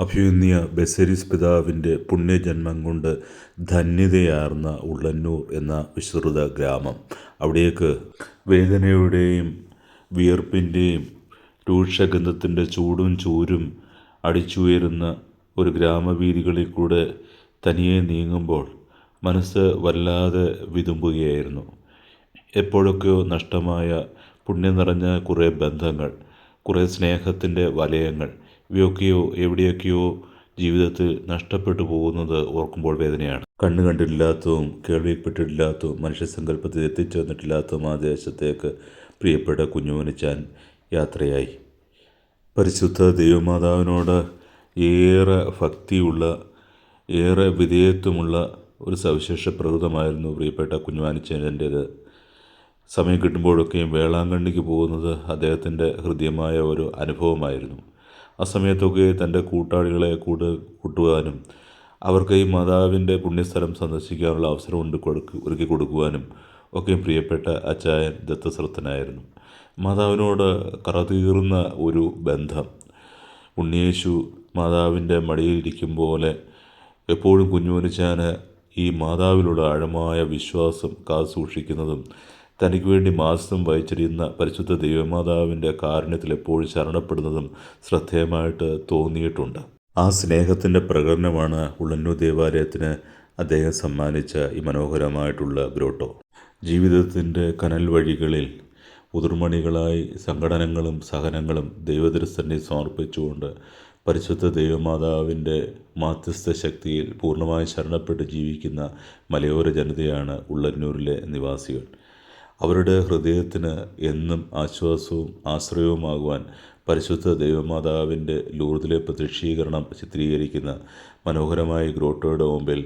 അഭിമന്യ ബസരിസ് പിതാവിന്റെ പുണ്യജന്മം കൊണ്ട് ധന്യതയാർന്ന ഉള്ളന്നൂർ എന്ന വിശ്രുത ഗ്രാമം. അവിടേക്ക് വേദനയുടെയും വിയർപ്പിന്റെയും രൂക്ഷഗന്ധത്തിന്റെ ചൂടും ചൂരും അടിച്ചുയരുന്ന ഒരു ഗ്രാമവീതികളിൽ കൂടെ തനിയെ നീങ്ങുമ്പോൾ മനസ്സ് വല്ലാതെ വിതുമ്പുകയായിരുന്നു. എപ്പോഴൊക്കെയോ നഷ്ടമായ പുണ്യം നിറഞ്ഞ കുറേ ബന്ധങ്ങൾ കുറേ സ്നേഹത്തിന്റെ വലയങ്ങൾ ഇവയൊക്കെയോ എവിടെയൊക്കെയോ ജീവിതത്തിൽ നഷ്ടപ്പെട്ടു പോകുന്നത് ഓർക്കുമ്പോൾ വേദനയാണ്. കണ്ണു കണ്ടിട്ടില്ലാത്തതും കേൾവിപ്പെട്ടിട്ടില്ലാത്തതും മനുഷ്യസങ്കല്പത്തിൽ എത്തിച്ചേർന്നിട്ടില്ലാത്തതും ആ ദേശത്തേക്ക് പ്രിയപ്പെട്ട കുഞ്ഞുമനിച്ചാൻ യാത്രയായി. പരിശുദ്ധ ദൈവമാതാവിനോട് ഏറെ ഭക്തിയുള്ള ഏറെ വിധേയത്വമുള്ള ഒരു സവിശേഷ പ്രകൃതമായിരുന്നു പ്രിയപ്പെട്ട കുഞ്ഞുമാനിച്ചന്റേത് സമയം കിട്ടുമ്പോഴൊക്കെയും വേളാങ്കണ്ണിക്ക് പോകുന്നത് അദ്ദേഹത്തിന്റെ ഹൃദ്യമായ ഒരു അനുഭവമായിരുന്നു. ആ സമയത്തൊക്കെ തന്റെ കൂട്ടാളികളെ കൂട് കൂട്ടുവാനും അവർക്ക് ഈ മാതാവിന്റെ പുണ്യസ്ഥലം സന്ദർശിക്കാനുള്ള അവസരം ഉണ്ട് കൊടുക്ക് ഒരുക്കി കൊടുക്കുവാനും ഒക്കെ പ്രിയപ്പെട്ട അച്ചായൻ ദത്തസ്രത്തനായിരുന്നു മാതാവിനോട് കറതീർന്ന ഒരു ബന്ധം. ഉണ്ണിയേശു മാതാവിന്റെ മടിയിലിരിക്കും പോലെ എപ്പോഴും കുഞ്ഞുമനിച്ചാന് ഈ മാതാവിലുള്ള ആഴമായ വിശ്വാസം കാത്തു സൂക്ഷിക്കുന്നതും തനിക്ക് വേണ്ടി മാസം വഹിച്ചിരുന്ന പരിശുദ്ധ ദൈവമാതാവിന്റെ കാരുണ്യത്തിൽ എപ്പോഴും ശരണപ്പെടുന്നതും ശ്രദ്ധേയമായിട്ട് തോന്നിയിട്ടുണ്ട്. ആ സ്നേഹത്തിന്റെ പ്രകടനമാണ് ഉള്ളന്നൂർ ദേവാലയത്തിന് അദ്ദേഹം സമ്മാനിച്ച ഈ മനോഹരമായിട്ടുള്ള ഗ്രോട്ടോ. ജീവിതത്തിന്റെ കനൽ വഴികളിൽ ഉതിർമണികളായി സംഘടനകളും സഹനങ്ങളും ദൈവദൃസ്ഥനെ സമർപ്പിച്ചുകൊണ്ട് പരിശുദ്ധ ദൈവമാതാവിന്റെ മാധ്യസ്ഥ ശക്തിയിൽ പൂർണമായി ശരണപ്പെട്ട് ജീവിക്കുന്ന മലയോര ജനതയാണ് ഉള്ളന്നൂരിലെ നിവാസികൾ. അവരുടെ ഹൃദയത്തിന് എന്നും ആശ്വാസവും ആശ്രയവുമാകുവാൻ പരിശുദ്ധ ദൈവമാതാവിന്റെ ലൂർദിലെ പ്രതിഷ്ഠീകരണം ചിത്രീകരിക്കുന്ന മനോഹരമായ ഗ്രോട്ടോയുടെ മുമ്പിൽ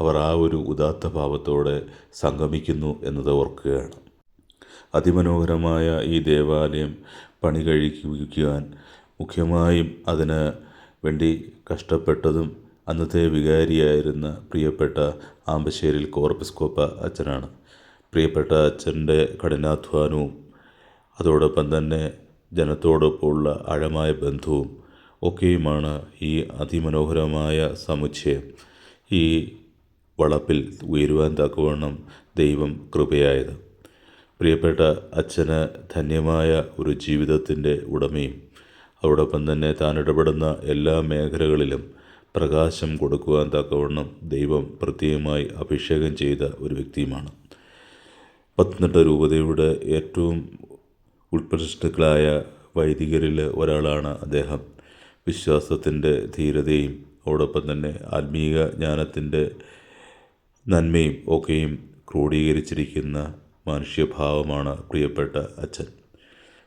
അവർ ആ ഒരു ഉദാത്ത ഭാവത്തോടെ സംഗമിക്കുന്നു എന്നത് ഓർക്കുകയാണ്. അതിമനോഹരമായ ഈ ദേവാലയം പണി കഴിക്കുവാൻ മുഖ്യമായും അതിന് വേണ്ടി കഷ്ടപ്പെട്ടതും അന്നത്തെ വികാരിയായിരുന്ന പ്രിയപ്പെട്ട ആമ്പശ്ശേരിൽ കോർപ്പിസ്കോപ്പ അച്ഛനാണ്. പ്രിയപ്പെട്ട അച്ഛന്റെ കഠിനാധ്വാനവും അതോടൊപ്പം തന്നെ ജനത്തോടൊപ്പമുള്ള ആഴമായ ബന്ധവും ഒക്കെയുമാണ് ഈ അതിമനോഹരമായ സമുച്ചയം. ഈ വളപ്പിൽ ഉയരുവാൻ തക്കവണ്ണം ദൈവം കൃപയായത്. പ്രിയപ്പെട്ട അച്ഛന് ധന്യമായ ഒരു ജീവിതത്തിന്റെ ഉടമയും അതോടൊപ്പം തന്നെ താൻ ഇടപെടുന്ന എല്ലാ മേഖലകളിലും പ്രകാശം കൊടുക്കുവാൻ തക്കവണ്ണം ദൈവം പ്രത്യേകമായി അഭിഷേകം ചെയ്ത ഒരു വ്യക്തിയുമാണ്. പത്തനംതിട്ട രൂപതയുടെ ഏറ്റവും ഉത്പ്രതിഷ്ഠികളായ വൈദികരിൽ ഒരാളാണ് അദ്ദേഹം. വിശ്വാസത്തിന്റെ ധീരതയും അതോടൊപ്പം തന്നെ ആത്മീയ ജ്ഞാനത്തിന്റെ നന്മയും ഒക്കെയും ക്രോഡീകരിച്ചിരിക്കുന്ന മനുഷ്യഭാവമാണ് പ്രിയപ്പെട്ട അച്ഛൻ.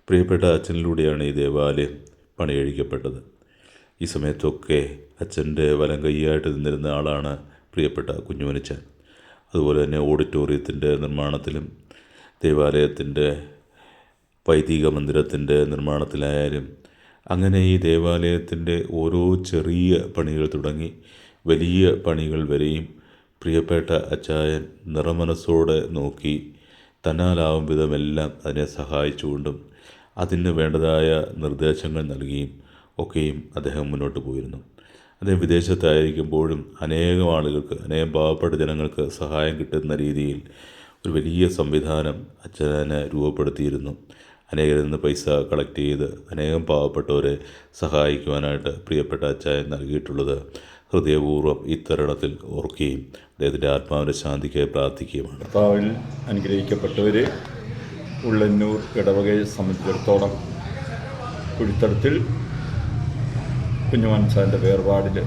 പ്രിയപ്പെട്ട അച്ഛനിലൂടെയാണ് ഈ ദേവാലയം പണിയഴിക്കപ്പെട്ടത് ഈ സമയത്തൊക്കെ അച്ഛന്റെ വലം കൈയായിട്ട് നിന്നിരുന്ന ആളാണ് പ്രിയപ്പെട്ട കുഞ്ഞുമനിച്ചൻ. അതുപോലെ തന്നെ ഓഡിറ്റോറിയത്തിന്റെ നിർമ്മാണത്തിലും ദേവാലയത്തിന്റെ വൈദിക മന്ദിരത്തിന്റെ നിർമ്മാണത്തിലായാലും അങ്ങനെ ഈ ദേവാലയത്തിന്റെ ഓരോ ചെറിയ പണികൾ തുടങ്ങി വലിയ പണികൾ വരെയും പ്രിയപ്പെട്ട അച്ചായൻ നിറമനസ്സോടെ നോക്കി തന്നാലാവും വിധമെല്ലാം അതിനെ സഹായിച്ചുകൊണ്ടും അതിന് വേണ്ടതായ നിർദ്ദേശങ്ങൾ നൽകിയും ഒക്കെയും അദ്ദേഹം മുന്നോട്ട് പോയിരുന്നു. അദ്ദേഹം വിദേശത്തായിരിക്കുമ്പോഴും അനേകം ആളുകൾക്ക് അനേകം പാവപ്പെട്ട ജനങ്ങൾക്ക് സഹായം കിട്ടുന്ന രീതിയിൽ ഒരു വലിയ സംവിധാനം അച്ഛനെ രൂപപ്പെടുത്തിയിരുന്നു. അനേകരിൽ നിന്ന് പൈസ കളക്ട് ചെയ്ത് അനേകം പാവപ്പെട്ടവരെ സഹായിക്കുവാനായിട്ട് പ്രിയപ്പെട്ട അച്ചായൻ നൽകിയിട്ടുള്ളത് ഹൃദയപൂർവം ഇത്തരണത്തിൽ ഓർക്കുകയും അദ്ദേഹത്തിന്റെ ആത്മാവിന്റെ ശാന്തിക്കായി പ്രാർത്ഥിക്കുകയുമാണ്. കർത്താവിൽ അനുഗ്രഹിക്കപ്പെട്ടവർ ഉള്ളന്നൂർ ഇടവകയെ സംബന്ധിച്ചിടത്തോളം കുഴിത്തടത്തിൽ കുഞ്ഞുമൻസാന്റെ വേർപാടിൽ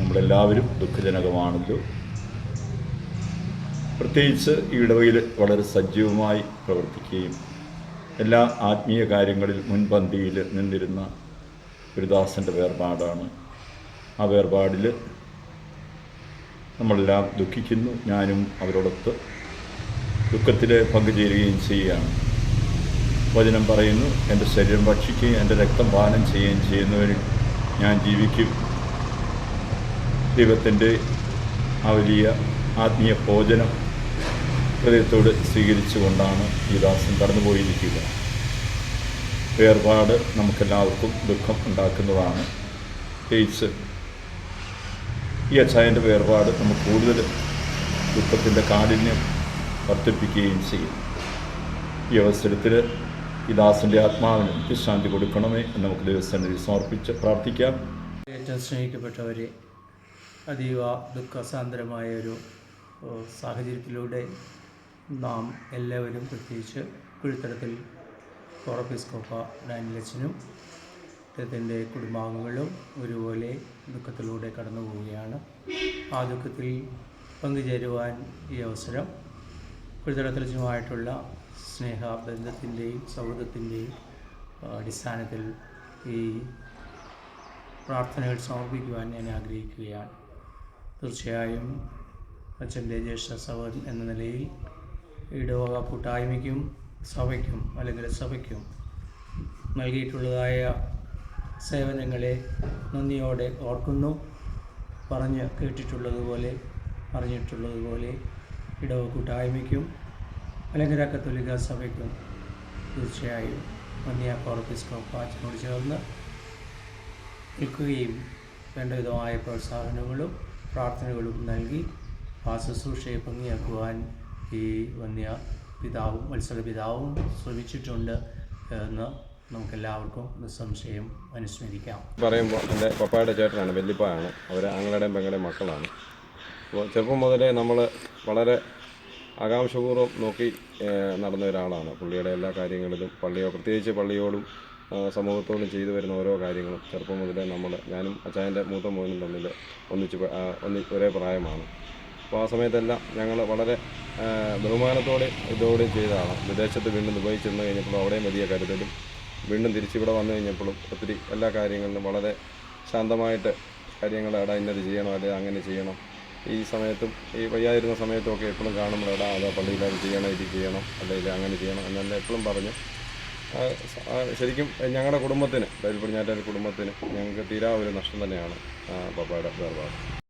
നമ്മളെല്ലാവരും ദുഃഖജനകമാണല്ലോ. പ്രത്യേകിച്ച് ഈ ഇടവയിൽ വളരെ സജീവമായി പ്രവർത്തിക്കുകയും എല്ലാ ആത്മീയ കാര്യങ്ങളിൽ മുൻപന്തിയിൽ നിന്നിരുന്ന ഗുരുദാസന്റെ വേർപാടാണ്. ആ വേർപാടിൽ നമ്മളെല്ലാം ദുഃഖിക്കുന്നു. ഞാനും അവരോടൊത്ത് ദുഃഖത്തിൽ പങ്കുചേരുകയും ചെയ്യുകയാണ്. വചനം പറയുന്നു എന്റെ ശരീരം ഭക്ഷിക്കുകയും എന്റെ രക്തം പാനം ചെയ്യുകയും ചെയ്യുന്നവരിൽ ഞാൻ ജീവിക്കും. ദൈവത്തിന്റെ ആ വലിയ ആത്മീയ ഭോജനം ഹൃദയത്തോട് സ്വീകരിച്ചുകൊണ്ടാണ് ഈ ദാസൻ കടന്നുപോയിരിക്കുക. വേർപാട് നമുക്കെല്ലാവർക്കും ദുഃഖം ഉണ്ടാക്കുന്നതാണ്. പ്രത്യേകിച്ച് ഈ അച്ചായന്റെ വേർപാട് നമുക്ക് കൂടുതൽ ദുഃഖത്തിന്റെ കാഠിന്യം വർദ്ധിപ്പിക്കുകയും ചെയ്യും. ഈ അവസരത്തിൽ ഈ ദാസന്റെ ആത്മാവിന് വിശ്രാന്തി കൊടുക്കണമേ എന്ന് നമുക്ക് ദൈവസന്നിധി സമർപ്പിച്ച് പ്രാർത്ഥിക്കാം. ഏറ്റവും സ്നേഹിക്കപ്പെട്ടവരെ അതീവ ദുഃഖസാന്ദ്രമായ ഒരു സാഹചര്യത്തിലൂടെ നാം എല്ലാവരും പ്രത്യേകിച്ച് കുഴിത്തടത്തിൽ കോറപ്പിസ്കോപ്പ ഡാനിലച്ചനും അദ്ദേഹത്തിന്റെ കുടുംബാംഗങ്ങളും ഒരുപോലെ ദുഃഖത്തിലൂടെ കടന്നു പോവുകയാണ് ആ ദുഃഖത്തിൽ പങ്കുചേരുവാൻ ഈ അവസരം കുഴിത്തടത്തിലച്ചുമായിട്ടുള്ള സ്നേഹബന്ധത്തിന്റെയും സൗഹൃദത്തിന്റെയും അടിസ്ഥാനത്തിൽ ഈ പ്രാർത്ഥനകൾ സമർപ്പിക്കുവാൻ ഞാൻ ആഗ്രഹിക്കുകയാണ്. തീർച്ചയായും അച്ഛന്റെ ജ്യേഷ്ഠ സഹോദരൻ എന്ന നിലയിൽ ഇടവക കൂട്ടായ്മയ്ക്കും സഭയ്ക്കും അല്ലെങ്കിൽ സഭയ്ക്കും നൽകിയിട്ടുള്ളതായ സേവനങ്ങളെ നന്ദിയോടെ ഓർക്കുന്നു. പറഞ്ഞ് കേട്ടിട്ടുള്ളതുപോലെ അറിഞ്ഞിട്ടുള്ളതുപോലെ ഇടവ കൂട്ടായ്മയ്ക്കും അല്ലെങ്കിൽ കത്തോലിക്ക സഭയ്ക്കും തീർച്ചയായും മന്യ കോർപ്പിസ്കോപ്പ അച്ഛനോട് ചേർന്ന് നിൽക്കുകയും വേണ്ട വിധമായ പ്രോത്സാഹനങ്ങളും പ്രാർത്ഥനകളും നൽകി ആ ശുശ്രൂഷയെ ഭംഗിയാക്കുവാൻ ഈ വന്യ പിതാവും മത്സര പിതാവും ശ്രമിച്ചിട്ടുണ്ട് എന്ന് നമുക്കെല്ലാവർക്കും നിസ്സംശയം അനുസ്മരിക്കാം. പറയുമ്പോൾ എന്റെ പപ്പായുടെ ചേട്ടനാണ് വല്യപ്പായാണ്. അവർ ആങ്ങളുടെയും പെങ്ങളുടെയും മക്കളാണ്. ചെറുപ്പം മുതലേ നമ്മൾ വളരെ ആകാംക്ഷപൂർവം നോക്കി നടന്ന ഒരാളാണ്. പുള്ളിയുടെ എല്ലാ കാര്യങ്ങളിലും പള്ളിയോ പ്രത്യേകിച്ച് പള്ളിയോടും സമൂഹത്തോടും ചെയ്തു വരുന്ന ഓരോ കാര്യങ്ങളും ചെറുപ്പം മുതലേ നമ്മൾ ഞാനും അച്ചായന്റെ മൂത്ത മോനും തമ്മിൽ ഒന്നിച്ച് ഒന്നി ഒരേ പ്രായമാണ്. അപ്പോൾ ആ സമയത്തെല്ലാം ഞങ്ങൾ വളരെ ബഹുമാനത്തോടെ ഇതോടെ ചെയ്തതാണ് വിദേശത്ത് വീണ്ടും ദുബായി ചെന്ന് കഴിഞ്ഞപ്പോൾ അവിടെയും വലിയ കരുതലും വീണ്ടും തിരിച്ചിവിടെ വന്നു കഴിഞ്ഞപ്പോഴും ഒത്തിരി എല്ലാ കാര്യങ്ങളിലും വളരെ ശാന്തമായിട്ട് കാര്യങ്ങൾ എടാ ഇന്നത് ചെയ്യണം അല്ലെങ്കിൽ അങ്ങനെ ചെയ്യണം ഈ സമയത്തും ഈ വയ്യാതിരുന്ന സമയത്തുമൊക്കെ എപ്പോഴും കാണുമ്പോൾ എടാ അതോ പള്ളിയിൽ അത് ചെയ്യണം ഇത് ചെയ്യണം അല്ലെങ്കിൽ അങ്ങനെ ചെയ്യണം എന്നെല്ലാം എപ്പോഴും പറഞ്ഞു ശരിക്കും ഞങ്ങളുടെ കുടുംബത്തിന് ബൈബിൾ പടിഞ്ഞാറ്റ കുടുംബത്തിന് ഞങ്ങൾക്ക് തീരാ ഒരു നഷ്ടം തന്നെയാണ് പപ്പായുടെ വേർപാട്